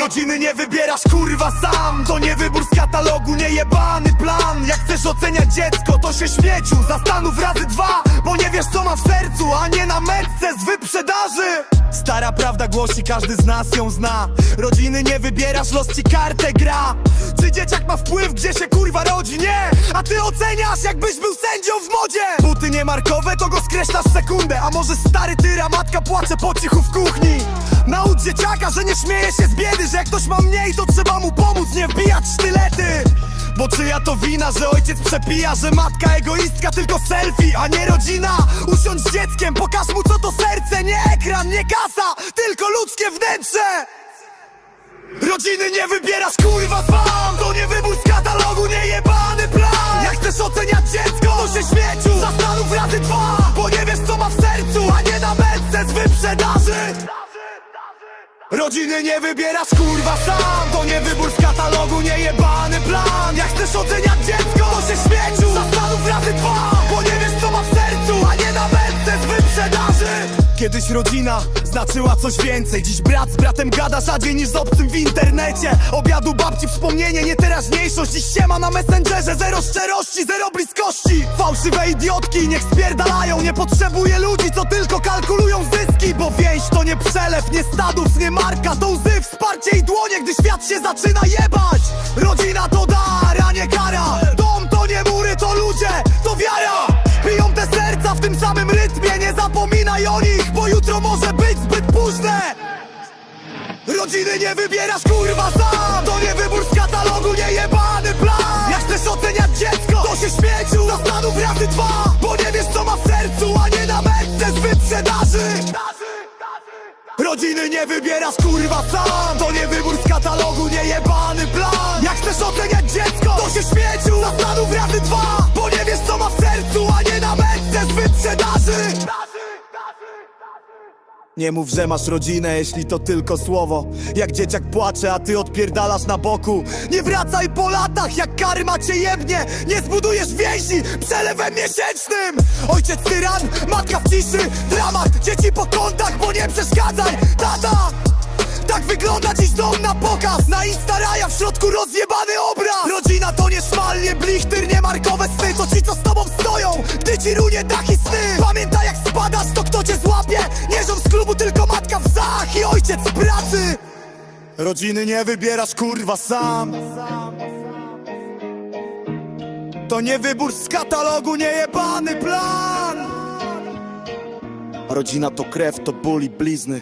Rodziny nie wybierasz kurwa sam. To nie wybór z katalogu, nie jebany plan. Jak chcesz oceniać dziecko, to się śmieciu. Zastanów razy dwa, bo nie wiesz co ma w sercu A nie na metce z wyprzedaży. Stara prawda głosi, każdy z nas ją zna. Rodziny nie wybierasz, los ci kartę gra. Czy dzieciak ma wpływ, gdzie się kurwa rodzi? Nie! A ty oceniasz, jakbyś był sędzią w modzie. Buty niemarkowe, to go skreślasz sekundę A może stary tyra, matka płacze po cichu w kuchni? Naucz dzieciaka, że nie śmieje się z biedy Że jak ktoś ma mniej, to trzeba mu pomóc, nie wbijać sztylety. Bo czyja to wina, że ojciec przepija Że matka egoistka, tylko selfie, a nie rodzina? Usiądź z dzieckiem, pokaż mu co to serce Nie ekran, nie kasa, tylko ludzkie wnętrze. Rodziny nie wybierasz kurwa sam. To nie wybór z katalogu, nie jebany plan. Jak chcesz oceniać dziecko, to się śmieciu z wyprzedaży. Rodziny nie wybierasz kurwa sam. To nie wybór z katalogu, nie jebany plan. Jak chcesz oceniać dziecko, to się śmieciu. Zastanów razy dwa, bo nie wiesz co ma w sercu A nie na metce z wyprzedaży. Kiedyś rodzina znaczyła coś więcej. Dziś brat z bratem gada rzadziej niż z obcym w internecie. Obiadu babci wspomnienie, nie teraźniejszość. Dziś siema na messengerze, zero szczerości, zero bliskości. Fałszywe idiotki niech spierdalają. Nie potrzebuję ludzi, co tylko kalkulują nie status, nie marka To łzy, wsparcie i dłonie, gdy świat się zaczyna jebać. Rodzina to dar, a nie kara. Dom to nie mury, to ludzie, to wiara. Biją te serca w tym samym rytmie Nie zapominaj o nich, bo jutro może być zbyt późne. Rodziny nie wybierasz kurwa sam. To nie wybór z katalogu, nie jebany plan. Jak chcesz oceniać dziecko, to się śmieciu. Zastanów razy dwa, bo nie wiesz co ma w sercu A nie na metce z wyprzedaży Rodziny nie wybierasz kurwa sam. To nie wybór z katalogu, nie jebany plan. Jak chcesz oceniać dziecko, to się śmieciu. Zastanów razy dwa, nie mów, że masz rodzinę, jeśli to tylko słowo. Jak dzieciak płacze, a ty odpierdalasz na boku. Nie wracaj po latach, jak karma cię jebnie. Nie zbudujesz więzi przelewem miesięcznym. Ojciec tyran, matka w ciszy. Dramat, dzieci po kątach, bo nie przeszkadzaj. Tata! Tak wygląda dziś dom na pokaz. Na Instaraja w środku rozjebany obraz. Rodzina to nie szmal, nie blichtyr, nie markowe sny. To ci co z tobą stoją, gdy ci runie dach i sny. Pamiętaj jak spadasz, to kto cię złapie? Nie Rodziny nie wybierasz kurwa sam To nie wybór z katalogu, nie jebany plan Rodzina to krew, to ból i blizny.